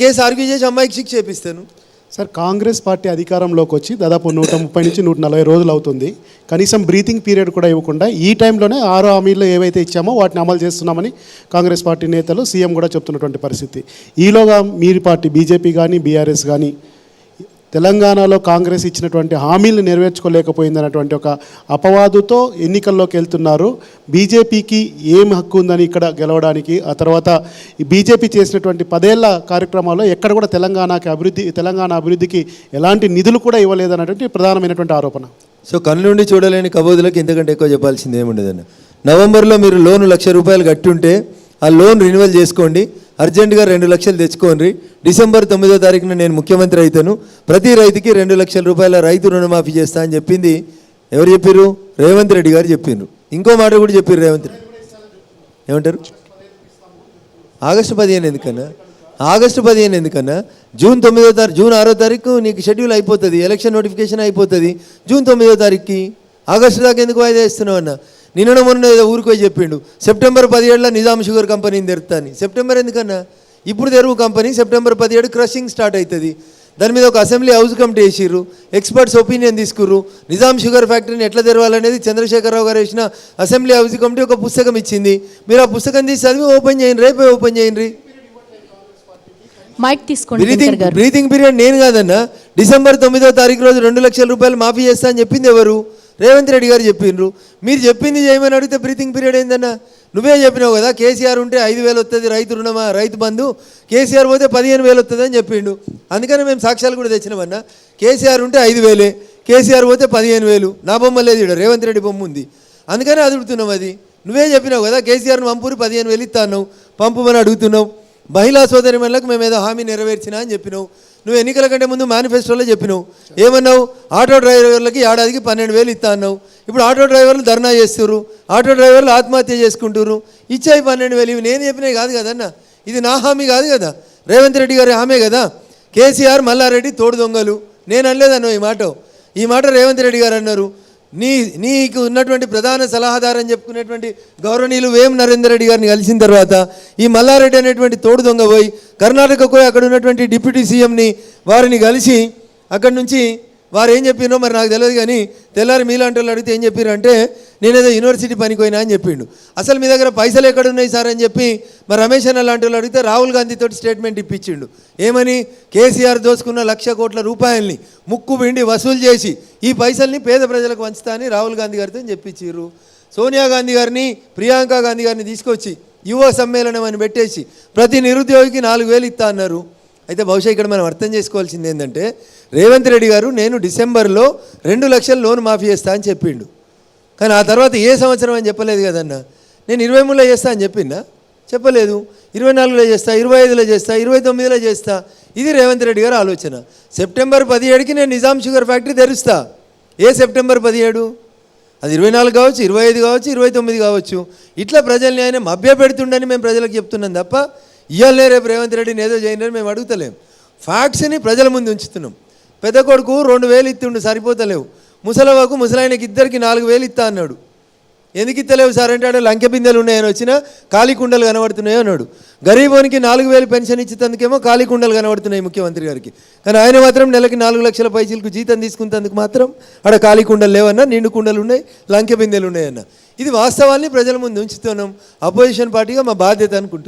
Case argue చేసి అమ్మాయికి శిక్ష చేపిస్తాను. సార్ కాంగ్రెస్ పార్టీ అధికారంలోకి వచ్చి దాదాపు నూట ముప్పై నుంచి నూట నలభై రోజులు అవుతుంది. కనీసం బ్రీతింగ్ పీరియడ్ కూడా ఇవ్వకుండా ఈ టైంలోనే ఆరు హామీలు ఏవైతే ఇచ్చామో వాటిని అమలు చేస్తున్నామని కాంగ్రెస్ పార్టీ నేతలు సీఎం కూడా చెప్తున్నటువంటి పరిస్థితి. ఈలోగా మీరు పార్టీ బీజేపీ కానీ బీఆర్ఎస్ కానీ తెలంగాణలో కాంగ్రెస్ ఇచ్చినటువంటి హామీలు నెరవేర్చుకోలేకపోయిందన్నటువంటి ఒక అపవాదుతో ఎన్నికల్లోకి వెళ్తున్నారు. బీజేపీకి ఏం హక్కు ఉందని ఇక్కడ గెలవడానికి ఆ తర్వాత ఈ బీజేపీ చేసినటువంటి పదేళ్ళ కార్యక్రమాల్లో ఎక్కడ కూడా తెలంగాణకి అభివృద్ధి తెలంగాణ అభివృద్ధికి ఎలాంటి నిధులు కూడా ఇవ్వలేదన్నటువంటి ప్రధానమైనటువంటి ఆరోపణ. సో కళ్ళుండి చూడలేని కబోదులకు ఇంతకంటే ఎక్కువ చెప్పాల్సింది ఏముండదన్న నవంబర్లో మీరు లోన్ లక్ష రూపాయలు కట్టుంటే ఆ లోన్ రెన్యువల్ చేసుకోండి. అర్జెంటుగా రెండు లక్షలు తెచ్చుకోండి. డిసెంబర్ తొమ్మిదో తారీఖున నేను ముఖ్యమంత్రి అవుతాను ప్రతి రైతుకి రెండు లక్షల రూపాయల రైతు రుణమాఫీ చేస్తా అని చెప్పింది ఎవరు చెప్పారు రేవంత్ రెడ్డి గారు చెప్పిండ్రు. ఇంకో మాట కూడా చెప్పారు రేవంత్ రెడ్డి. ఏమంటారు? ఆగస్టు పదిహేను ఎందుకన్నా? ఆగస్టు పదిహేను ఎందుకన్నా? జూన్ తొమ్మిదో తారీఖు జూన్ ఆరో తారీఖు నీకు షెడ్యూల్ అయిపోతుంది ఎలక్షన్ నోటిఫికేషన్ అయిపోతుంది. జూన్ తొమ్మిదో తారీఖుకి. ఆగస్టు దాకా ఎందుకు వాయిదా ఇస్తున్నావు అన్న? నిన్న మొన్న ఏదో ఊరికి పోయి చెప్పిండు. సెప్టెంబర్ పదిహేడులో నిజాం షుగర్ కంపెనీని తెరుతా అని సెప్టెంబర్ ఎందుకన్నా? ఇప్పుడు తెరువు కంపెనీ సెప్టెంబర్ పదిహేడు క్రషింగ్ స్టార్ట్ అవుతుంది దాని మీద ఒక అసెంబ్లీ హౌస్ కమిటీ వేసిర్రు. ఎక్స్పర్ట్స్ ఒపీనియన్ తీసుకుర్రు. నిజాం షుగర్ ఫ్యాక్టరీని ఎట్లా తెరవాలనేది చంద్రశేఖరరావు గారు వేసిన అసెంబ్లీ హౌస్ కమిటీ ఒక పుస్తకం ఇచ్చింది. మీరు ఆ పుస్తకం తీసి చదివి ఓపెన్ చేయండి. రేపే ఓపెన్ చేయండి. మైక్ తీసుకోండి బ్రీతింగ్ బ్రీతింగ్ పీరియడ్ నేను కాదన్నా. డిసెంబర్ తొమ్మిదో తారీఖు రోజు రెండు లక్షల రూపాయలు మాఫీ చేస్తా అని చెప్పింది ఎవరు? రేవంత్ రెడ్డి గారు చెప్పిండ్రు. మీరు చెప్పింది చేయమని అడిగితే బ్రీతింగ్ పీరియడ్ ఏందన్నా? నువ్వే చెప్పినావు కదా కేసీఆర్ ఉంటే ఐదు వేలు వస్తుంది రైతు రుణమా రైతు బంధు? కేసీఆర్ పోతే పదిహేను వేలు వస్తుంది అని చెప్పిండు. అందుకని మేము సాక్ష్యాలు కూడా తెచ్చినామన్నా. కేసీఆర్ ఉంటే ఐదు వేలే కేసీఆర్ పోతే పదిహేను వేలు. నా బొమ్మ లేదు ఇక్కడ రేవంత్ రెడ్డి బొమ్మ ఉంది. అందుకని అడుగుతున్నాం అది. నువ్వే చెప్పినావు కదా కేసీఆర్ను పంపురు పదిహేను వేలు ఇస్తా అన్నావు. పంపమని అడుగుతున్నావు. మహిళా సోదరి మహిళలకు మేము ఏదో హామీ నెరవేర్చినా అని చెప్పినావు. నువ్వు ఎన్నికల కంటే ముందు మేనిఫెస్టోలో చెప్పినావు. ఏమన్నావు? ఆటో డ్రైవర్లకి ఏడాదికి పన్నెండు వేలు ఇస్తా అన్నావు. ఇప్పుడు ఆటో డ్రైవర్లు ధర్నా చేస్తున్నారు ఆటో డ్రైవర్లు ఆత్మహత్య చేసుకుంటుర్రు. ఇచ్చాయి పన్నెండు వేలు ఇవి. నేను చెప్పినవి కాదు కదన్న ఇది నా హామీ కాదు కదా. రేవంత్ రెడ్డి గారి హామీ కదా. కేసీఆర్ మల్లారెడ్డి తోడు దొంగలు. నేను అనలేదన్నావు ఈ మాట ఈ మాట రేవంత్ రెడ్డి గారు అన్నారు. నీ నీకు ఉన్నటువంటి ప్రధాన సలహాదారు అని చెప్పుకునేటువంటి గౌరవనీయులు వేం నరేందర్ రెడ్డి గారిని కలిసిన తర్వాత ఈ మల్లారెడ్డి అనేటువంటి తోడు దొంగ పోయి కర్ణాటకకు అక్కడ ఉన్నటువంటి డిప్యూటీ సీఎంని వారిని కలిసి అక్కడి నుంచి వారు ఏం చెప్పినో మరి నాకు తెలియదు కానీ తెల్లారి మీలాంటి వాళ్ళు అడిగితే ఏం చెప్పారు అంటే నేనేదో యూనివర్సిటీ పనికి పోయినా అని చెప్పిండు. అసలు మీ దగ్గర పైసలు ఎక్కడ ఉన్నాయి సార్ అని చెప్పి మరి రమేష్ అన్న లాంటి వాళ్ళు అడిగితే రాహుల్ గాంధీతో స్టేట్మెంట్ ఇప్పించిండు. ఏమని? కేసీఆర్ దోసుకున్న లక్ష కోట్ల రూపాయల్ని ముక్కు పిండి వసూలు చేసి ఈ పైసల్ని పేద ప్రజలకు పంచుతానని అని రాహుల్ గాంధీ గారితో చెప్పించారు సోనియా గాంధీ గారిని ప్రియాంక గాంధీ గారిని తీసుకొచ్చి యువ సమ్మేళనం అని పెట్టేసి ప్రతి నిరుద్యోగికి నాలుగు వేలు ఇస్తా అన్నారు. అయితే బహుశా ఇక్కడ మనం అర్థం చేసుకోవాల్సింది ఏంటంటే రేవంత్ రెడ్డి గారు నేను డిసెంబర్లో రెండు లక్షల లోన్ మాఫీ చేస్తా అని చెప్పిండు. కానీ ఆ తర్వాత ఏ సంవత్సరం అని చెప్పలేదు కదన్న నేను ఇరవై మూడులో చేస్తా అని చెప్పిందా చెప్పలేదు. ఇరవై నాలుగులో చేస్తా ఇరవై ఐదులో చేస్తా ఇరవై తొమ్మిదిలో చేస్తా. ఇది రేవంత్ రెడ్డి గారు ఆలోచన. సెప్టెంబర్ పదిహేడుకి నేను నిజాం షుగర్ ఫ్యాక్టరీ తెరుస్తా. ఏ సెప్టెంబర్ పదిహేడు? అది ఇరవై నాలుగు కావచ్చు ఇరవై ఐదు కావచ్చు ఇరవై తొమ్మిది కావచ్చు. ఇట్లా ప్రజల్ని ఆయన మభ్య పెడుతుండని మేము ప్రజలకు చెప్తున్నాం తప్ప ఇవ్వలే రేపు రేవంత్ రెడ్డిని ఏదో చేయండి మేము అడుగుతలేం. ఫ్యాక్ట్స్ని ప్రజల ముందు ఉంచుతున్నాం. పెద్ద కొడుకు రెండు వేలు ఇస్తుండు సరిపోతలేవు. ముసలవాకు ముసలాయనకి ఇద్దరికి నాలుగు వేలు ఇస్తా అన్నాడు. ఎందుకు ఇస్తలేవు సార్ అంటే ఆడ లంకె బిందెలు ఉన్నాయని వచ్చిన ఖాళీ కుండలు కనబడుతున్నాయి అన్నాడు. గరీబోనికి నాలుగు వేలు పెన్షన్ ఇచ్చేందుకేమో ఖాళీ కుండలు కనబడుతున్నాయి ముఖ్యమంత్రి గారికి. కానీ ఆయన మాత్రం నెలకి నాలుగు లక్షల పైసలకు జీతం తీసుకున్నందుకు మాత్రం ఆడ ఖాళీ కుండలు లేవన్నా నిండు కుండలు ఉన్నాయి లంకె బిందెలు ఉన్నాయన్న. ఇది వాస్తవాన్ని ప్రజల ముందు ఉంచుతున్నాం. అపోజిషన్ పార్టీగా మా బాధ్యత అనుకుంటున్నాం.